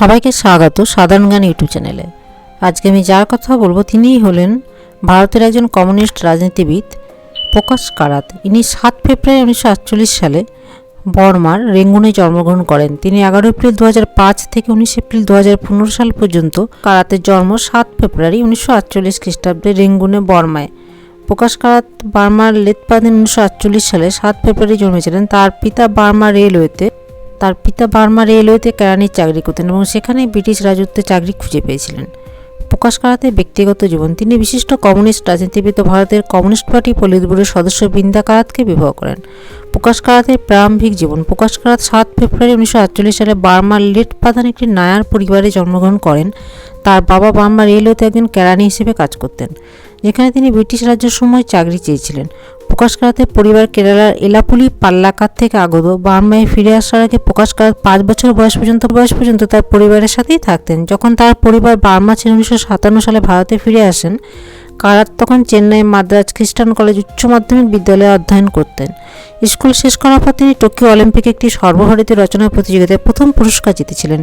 সবাইকে স্বাগত সাধারণ জ্ঞান ইউটিউব চ্যানেলে। আজকে আমি যার কথা বলব তিনিই হলেন ভারতের একজন কমিউনিস্ট রাজনীতিবিদ প্রকাশ কারাত। ইনি সাত ফেব্রুয়ারি উনিশশো আটচল্লিশ সালে বর্মার রেঙ্গুনে জন্মগ্রহণ করেন। তিনি এগারো এপ্রিল দু থেকে উনিশ এপ্রিল দু সাল পর্যন্ত কারাতের জন্ম সাত ফেব্রুয়ারি উনিশশো আটচল্লিশ খ্রিস্টাব্দে রেঙ্গুনে বর্মায়। প্রকাশ কারাত বার্মার লেতপাদিন উনিশশো আটচল্লিশ সালে সাত ফেব্রুয়ারি জন্মেছিলেন। তার পিতা বার্মা রেলওয়েতে তার পিতা বার্মা রেলওয়েতে কেরানির চাকরি করতেন এবং সেখানে ব্রিটিশ রাজত্বে চাকরি খুঁজে পেয়েছিলেন। প্রকাশ করাতে ব্যক্তিগত জীবন। তিনি বিশিষ্ট কমিউনিস্ট রাজনীতিবিদ ভারতের কমিউনিস্ট পার্টি পলিতবুরের সদস্য বৃন্দা কারাতকে বিবাহ করেন। প্রকাশ কারাতের প্রারম্ভিক জীবন। প্রকাশ কারাত সাত ফেব্রুয়ারি উনিশশো আটচল্লিশ সালে বার্মার লেট পাতান একটি নায়ার পরিবারে জন্মগ্রহণ করেন। তার বাবা বার্মা রেলওয়েতে একজন কেরানি হিসেবে কাজ করতেন, যেখানে তিনি ব্রিটিশ রাজ্যের সময় চাকরি চেয়েছিলেন। প্রকাশ কারাতের পরিবার কেরালার এলাপুলি পাল্লাকাত থেকে আগত। বার্মায় ফিরে আসার আগে প্রকাশ কারাত পাঁচ বছর বয়স পর্যন্ত বয়স পর্যন্ত তার পরিবারের সাথেই থাকতেন। যখন তার পরিবার বার্মা ছেড়ে উনিশশো সাতান্ন সালে ভারতে ফিরে আসেন কারাত তখন চেন্নাই মাদ্রাজ খ্রিস্টান কলেজ উচ্চ মাধ্যমিক বিদ্যালয়ে অধ্যয়ন করতেন। স্কুল শেষ করার পর তিনি টোকিও অলিম্পিকে একটি সর্বভারতীয় রচনা প্রতিযোগিতায় প্রথম পুরস্কার জিতেছিলেন।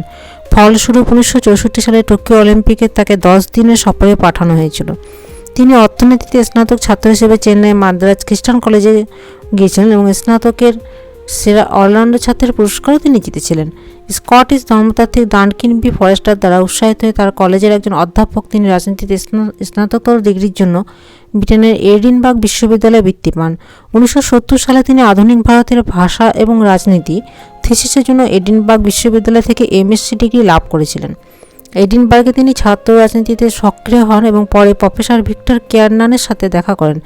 ফলস্বরূপ উনিশশো চৌষট্টি সালে টোকিও অলিম্পিকে তাকে দশ দিনের সফরে পাঠানো হয়েছিল। তিনি অর্থনীতিতে স্নাতক ছাত্র হিসেবে চেন্নাই মাদ্রাজ খ্রিস্টান কলেজে গিয়েছিলেন এবং স্নাতকের সেরা অলরাউন্ডার ছাত্রের পুরস্কারও তিনি জিতেছিলেন। স্কটিশ ধর্মতাত্ত্বিক ডানকিন বি ফরেস্টার দ্বারা উৎসাহিত হয়ে তার কলেজের একজন অধ্যাপক তিনি রাজনীতিতে স্না- স্নাতকোত্তর ডিগ্রির জন্য ব্রিটেনের এডিনবার্গ বিশ্ববিদ্যালয়ে বৃত্তি পান উনিশশো সত্তর সালে তিনি আধুনিক ভারতের ভাষা এবং রাজনীতি, থিসিসের জন্য এডিনবার্গ বিশ্ববিদ্যালয় থেকে এমএসসি ডিগ্রি লাভ করেছিলেন। এডিনবার্গে তিনি ছাত্র রাজনীতিতে সক্রিয় হন এবং পরে প্রফেসর ভিক্টর কেয়ারনানের সাথে দেখা করেন,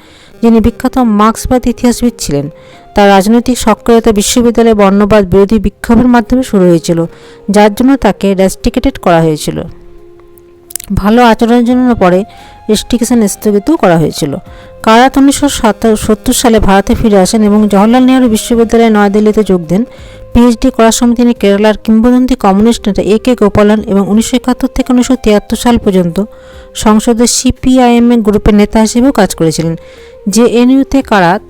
যিনি বিখ্যাত মার্ক্সবাদ ইতিহাসবিদ ছিলেন। তার রাজনৈতিক সক্রিয়তা বিশ্ববিদ্যালয়ে বর্ণবাদ বিরোধী বিক্ষোভের মাধ্যমে শুরু হয়েছিল, যার জন্য তাকে রেস্টিকেটেড করা হয়েছিল। ভালো আচরণের জন্য পরে রেস্টিকেশন স্থগিতও করা হয়েছিল। কারাত উনিশশো সত্তর সালে ভারতে ফিরে আসেন এবং জওহরলাল নেহরু বিশ্ববিদ্যালয়ে নয়াদিল্লিতে যোগ দেন। পিএইচডি করার সময় তিনি কেরালার কিংবদন্তি কমিউনিস্ট নেতা এ কে গোপালন এবং উনিশশো একাত্তর থেকে উনিশশো তিয়াত্তর সাল পর্যন্ত সংসদের সিপিআইএম এর গ্রুপের নেতা হিসেবেও কাজ করেছিলেন। জে এনইউতে কারাত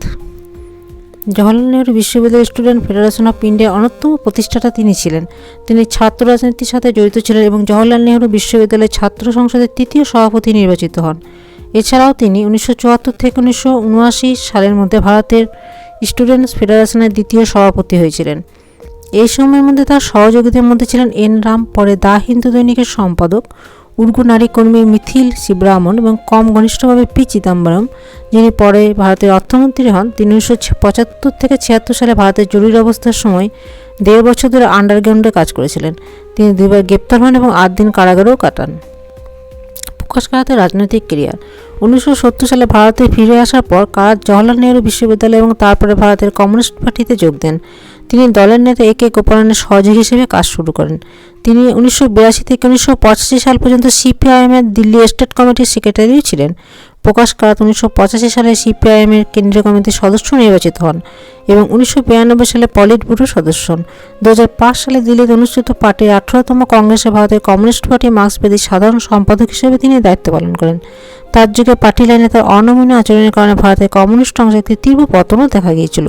জওহরলাল নেহরু বিশ্ববিদ্যালয় স্টুডেন্ট ফেডারেশন অফ ইন্ডিয়ার অন্যতম প্রতিষ্ঠাতা তিনি ছিলেন। তিনি ছাত্র রাজনীতির সাথে জড়িত ছিলেন এবং জওহরলাল নেহরু বিশ্ববিদ্যালয়ের ছাত্র সংসদের তৃতীয় সভাপতি নির্বাচিত হন। এছাড়াও তিনি উনিশশো চুয়াত্তর থেকে উনিশশো উনআশি সালের মধ্যে ভারতের স্টুডেন্টস ফেডারেশনের দ্বিতীয় সভাপতি হয়েছিলেন। এই সময়ের মধ্যে তার সহযোগীদের মধ্যে ছিলেন এন রাম, পরে দা হিন্দু দৈনিকের সম্পাদক উর্গু নারী কর্মী মিথিল শিবরামন এবং কম ঘনিষ্ঠভাবে পি চিদাম্বরম, যিনি পরে ভারতের অর্থমন্ত্রী হন। তিনি উনিশশো পঁচাত্তর থেকে ছিয়াত্তর সালে ভারতের জরুরি অবস্থার সময় দেড় বছর ধরে আন্ডারগ্রাউন্ডে কাজ করেছিলেন। তিনি দুইবার গ্রেপ্তার হন এবং আট দিন কারাগারেও কাটান। প্রকাশ কারাতের রাজনৈতিক কেরিয়ার উনিশশো সত্তর সালে ভারতে ফিরে আসার পর কারাত জওহরলাল নেহরু বিশ্ববিদ্যালয় এবং তারপরে ভারতের কমিউনিস্ট পার্টিতে যোগ দেন। তিনি দলের নেতা এ কে গোপালনের সহযোগী হিসেবে কাজ শুরু করেন। তিনি উনিশশো বিরাশি থেকে উনিশশো পঁচাশি সাল পর্যন্ত সিপিআইএমের দিল্লি স্টেট কমিটির সেক্রেটারিও ছিলেন। প্রকাশ কারাত উনিশশো পঁচাশি সালে সিপিআইএমের কেন্দ্রীয় কমিটির সদস্য নির্বাচিত হন এবং উনিশশো বিরানব্বই সালে পলিট ব্যুরোর সদস্য হন। দু হাজার পাঁচ সালে দিল্লিতে অনুষ্ঠিত পার্টির আঠারোতম কংগ্রেসে ভারতের কমিউনিস্ট পার্টি মার্ক্সবাদীর সাধারণ সম্পাদক হিসেবে তিনি দায়িত্ব পালন করেন। তার যুগে পার্টি লাইনে তার অনমনীয় আচরণের কারণে ভারতের কমিউনিস্ট অংশে একটি তীব্র পতনও দেখা গিয়েছিল।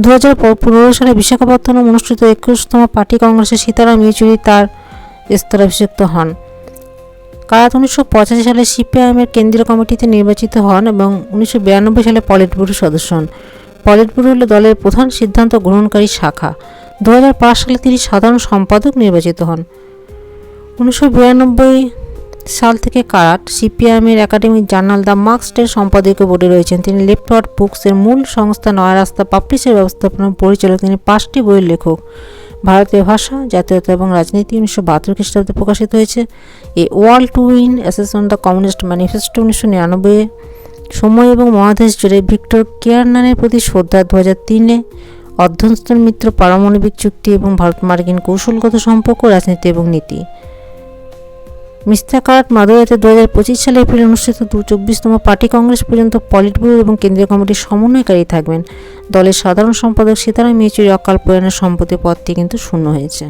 দু হাজার পনেরো সালে বিশাখাপত্তনম অনুষ্ঠিত একুশতম পার্টি কংগ্রেসে সীতারাম ইয়েচুরি তার স্তরাভিষিক্ত হন। কারাত উনিশশো পঁচাশি সালে সিপিআইএমের কেন্দ্রীয় কমিটিতে নির্বাচিত হন এবং উনিশশো বিরানব্বই সালে পলিট ব্যুরো সদস্য হন। পলিট ব্যুরো হল দলের প্রধান সিদ্ধান্ত গ্রহণকারী শাখা। দু হাজার পাঁচ সালে তিনি সাধারণ সম্পাদক নির্বাচিত হন। উনিশশো বিরানব্বই সাল থেকে কারাট, সিপিআইএমের একাডেমিক জার্নাল দ্য মার্কসটের সম্পাদকীয় বোর্ডে রয়েছেন। তিনি লেফটওয়ার্ড বুকসের মূল সংস্থা নয়া রাস্তা পাবলিশের ব্যবস্থাপনা পরিচালক। তিনি পাঁচটি বইয়ের লেখক। ভারতীয় ভাষা, জাতীয়তা এবং রাজনীতি উনিশশো বাহাত্তর খ্রিস্টাব্দে প্রকাশিত হয়েছে। A world to win essays on the communist manifesto উনিশশো নিরানব্বই। সময় এবং মহাদেশ জুড়ে ভিক্টর কেয়ারনানের প্রতি শ্রদ্ধা দু হাজার তিনে। অধ্যস্তন মিত্র, পারমাণবিক চুক্তি এবং ভারত মার্কিন কৌশলগত সম্পর্ক, রাজনীতি এবং নীতি। মিস্টার কারাট মাদুরাইতে দু হাজার পঁচিশ সালে এপ্রিল অনুষ্ঠিত দু চব্বিশতম পার্টি কংগ্রেস পর্যন্ত পলিট ব্যুরো এবং কেন্দ্রীয় কমিটির সমন্বয়কারী থাকবেন। দলের সাধারণ সম্পাদক সীতারাম ইয়েচুরি অকাল প্রয়াণের সম্পত্তি পদটি কিন্তু শূন্য হয়েছে।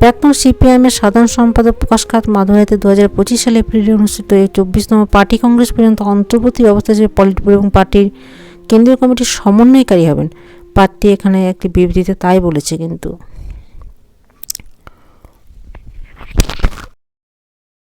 প্রাক্তন সিপিআইএমের সাধারণ সম্পাদক প্রকাশ কাত মাধুরাইতে দু হাজার পঁচিশ সালে এপ্রিলে অনুষ্ঠিত এই চব্বিশতম পার্টি কংগ্রেস পর্যন্ত অন্তর্বর্তী ব্যবস্থা হিসেবে পলিট ব্যুরো এবং পার্টির কেন্দ্রীয় কমিটির সমন্বয়কারী হবেন। পার্টি এখানে একটি বিবৃতিতে তাই বলেছে কিন্তু।